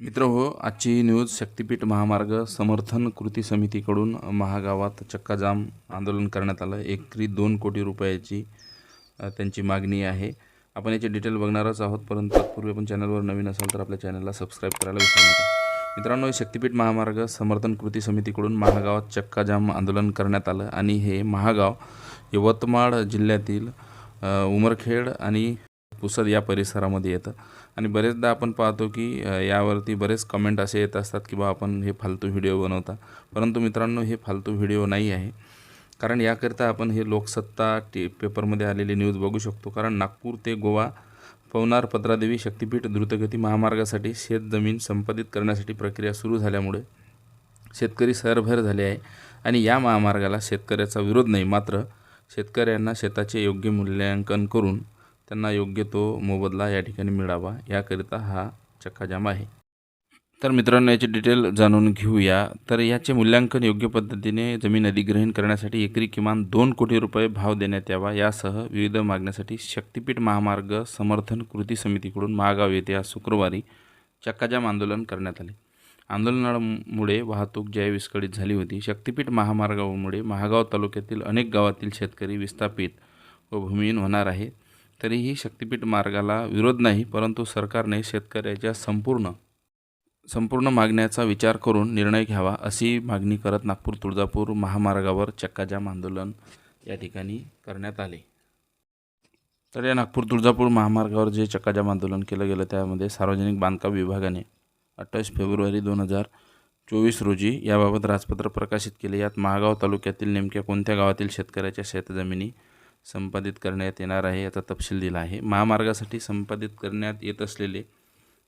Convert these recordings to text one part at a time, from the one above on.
मित्र हो आजची न्यूज शक्तिपीठ महामार्ग समर्थन कृती समितीकडून महागावात चक्काजाम आंदोलन करण्यात आलं. एकरी दोन कोटी रुपयाची त्यांची मागणी आहे. आपण याचे डिटेल बघणारच आहोत परंतु तत्पूर्वी आपण चॅनलवर नवीन असाल तर आपल्या चॅनलला सबस्क्राईब करायला विसरू नका. मित्रांनो हे शक्तिपीठ महामार्ग समर्थन कृती समितीकडून महागावात चक्काजाम आंदोलन करण्यात आलं. आणि हे महागाव यवतमाळ जिल्ह्यातील उमरखेड आणि पुसद या परिसरामध्ये येतं. आणि बरेचदा आपण पाहतो की यावरती बरेच कमेंट असे येत असतात की बा आपण हे फालतू व्हिडिओ बनवता. परंतु मित्रांनो हे फालतू व्हिडिओ नाही आहे. कारण याकरिता आपण हे लोकसत्ता टी पेपरमध्ये आलेली न्यूज बघू शकतो. कारण नागपूर ते गोवा पवनार पत्रादेवी शक्तिपीठ द्रुतगती महामार्गासाठी शेतजमीन संपादित करण्यासाठी प्रक्रिया सुरू झाल्यामुळे शेतकरी सरभर झाले आहे. आणि या महामार्गाला शेतकऱ्याचा विरोध नाही. मात्र शेतकऱ्यांना शेताचे योग्य मूल्यांकन करून त्यांना योग्य तो मोबदला या ठिकाणी मिळावा याकरिता हा चक्काजाम आहे. तर मित्रांनो याची डिटेल जाणून घेऊया. तर याचे मूल्यांकन योग्य पद्धतीने जमीन अधिग्रहण करण्यासाठी एकरी किमान दोन कोटी रुपये भाव देण्यात यावा यासह विविध मागण्यासाठी शक्तिपीठ महामार्ग समर्थन कृती समितीकडून महागाव येथे आज शुक्रवारी चक्काजाम आंदोलन करण्यात आले. आंदोलनामुळे वाहतूक जय विस्कळीत झाली होती. शक्तीपीठ महामार्गामुळे महागाव तालुक्यातील अनेक गावातील शेतकरी विस्थापित व भूमिहीन होणार आहे तरीही शक्तिपीठ मार्गाला विरोध नाही परंतु सरकारने शेतकऱ्याच्या संपूर्ण संपूर्ण मागण्याचा विचार करून निर्णय घ्यावा अशी मागणी करत नागपूर तुळजापूर महामार्गावर चक्काजाम आंदोलन या ठिकाणी करण्यात आले. तर या नागपूर तुळजापूर महामार्गावर जे चक्काजाम आंदोलन केलं गेलं त्यामध्ये सार्वजनिक बांधकाम विभागाने अठ्ठावीस फेब्रुवारी दोन हजार चोवीस रोजी याबाबत राजपत्र प्रकाशित केले. यात महागाव तालुक्यातील नेमक्या कोणत्या गावातील शेतकऱ्याच्या शेतजमिनी संपादित करण्यात येणार आहे याचा तपशील दिला आहे. महामार्गासाठी संपादित करण्यात येत असलेले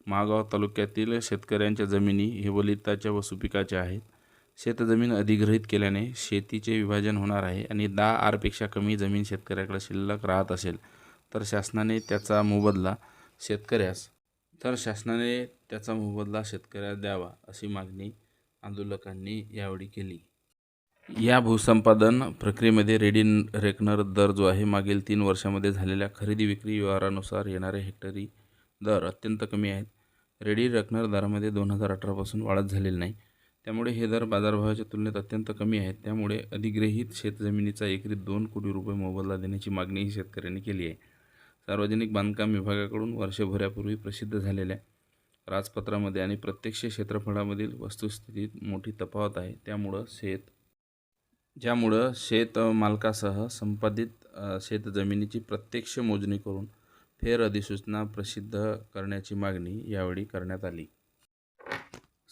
मागाव तालुक्यातील शेतकऱ्यांच्या जमिनी हे वलिताच्या व सुपिकाच्या आहेत. शेतजमीन अधिग्रहित केल्याने शेतीचे विभाजन होणार आहे आणि दहा आरपेक्षा कमी जमीन शेतकऱ्याकडे शिल्लक राहत असेल तर शासनाने त्याचा मोबदला शेतकऱ्यास तर शासनाने त्याचा मोबदला शेतकऱ्यास द्यावा अशी मागणी आंदोलकांनी यावेळी केली. या भूसंपादन प्रक्रियेमध्ये रेडी रेकनर दर जो आहे मागील तीन वर्षामध्ये झालेल्या खरेदी विक्री व्यवहारानुसार येणारे हेक्टरी दर अत्यंत कमी आहेत. रेडी रेकनर दरामध्ये दोन हजार अठरापासून वाढत झालेली नाही. त्यामुळे हे दर बाजारभावाच्या तुलनेत अत्यंत कमी आहेत. त्यामुळे अधिग्रहित शेतजमिनीचा एकरी दोन कोटी रुपये मोबदला देण्याची मागणीही शेतकऱ्यांनी केली आहे. सार्वजनिक बांधकाम विभागाकडून वर्षभरापूर्वी प्रसिद्ध झालेल्या राजपत्रामध्ये आणि प्रत्यक्ष क्षेत्रफळामधील वस्तुस्थितीत मोठी तफावत आहे. त्यामुळं शेत ज्यामुळं शेतमालकासह संपादित शेतजमिनीची प्रत्यक्ष मोजणी करून फेर अधिसूचना प्रसिद्ध करण्याची मागणी यावेळी करण्यात आली.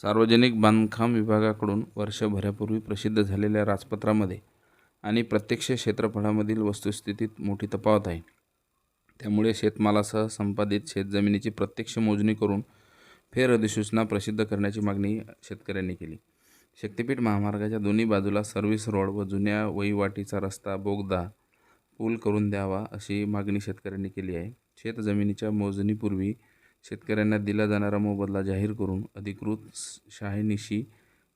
सार्वजनिक बांधकाम विभागाकडून वर्षभरापूर्वी प्रसिद्ध झालेल्या राजपत्रामध्ये आणि प्रत्यक्ष क्षेत्रफळामधील वस्तुस्थितीत मोठी तफावत आहे. त्यामुळे शेतमालासह संपादित शेतजमिनीची प्रत्यक्ष मोजणी करून फेर अधिसूचना प्रसिद्ध करण्याची मागणी शेतकऱ्यांनी केली. शक्तिपीठ महामार्गाच्या दोन्ही बाजूला सर्व्हिस रोड व जुन्या वहिवाटीचा रस्ता बोगदा पूल करून द्यावा अशी मागणी शेतकऱ्यांनी केली आहे. शेतजमिनीच्या मोजणीपूर्वी शेतकऱ्यांना दिला जाणारा मोबदला जाहीर करून अधिकृत स-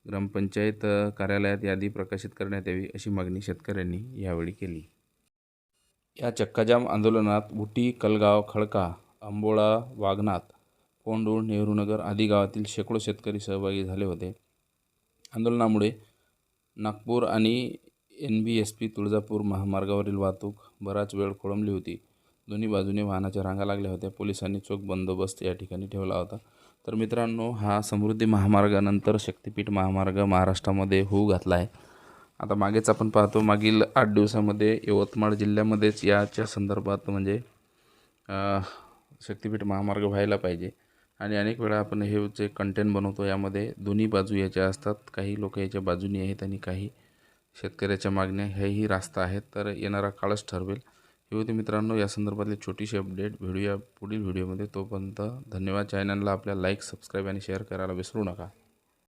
ग्रामपंचायत कार्यालयात यादी प्रकाशित करण्यात यावी अशी मागणी शेतकऱ्यांनी यावेळी केली. या चक्काजाम आंदोलनात बुटी कलगाव खडका आंबोळा वाघनाथ कोंडूळ नेहरूनगर आदी गावातील शेकडो शेतकरी सहभागी झाले होते. आंदोलनामुळे नागपूर आणि N B S P Tuljapur महामार्गावरील वाहतूक बराच वेळ खोळंबली होती. दोन्ही बाजूने वाहनाच्या रांगा लागल्या होत्या. पोलिसांनी चोख बंदोबस्त या ठिकाणी ठेवला होता. तर मित्रांनो हा समृद्धी महामार्गानंतर शक्तिपीठ महामार्ग महाराष्ट्रामध्ये होऊ घातला आहे आता मागेच आपण पाहतो मागील आठ दिवसामध्ये यवतमाळ जिल्ह्यामध्येच याच्या संदर्भात म्हणजे शक्तिपीठ महामार्ग व्हायला पाहिजे. आणि अनेक वेळा आपण हे जे कंटेंट बनवतो यामध्ये दोन्ही बाजू याच्या असतात. काही लोक याच्या बाजूनी आहेत आणि काही शेतकऱ्याच्या मागण्या ह्याही रास्त आहेत. तर येणारा काळच ठरवेल. हे होते मित्रांनो या संदर्भातली छोटीशी अपडेट भेटूया पुढील व्हिडिओमध्ये तोपर्यंत धन्यवाद. चॅनलला आपल्या लाईक सबस्क्राईब आणि शेअर करायला विसरू नका.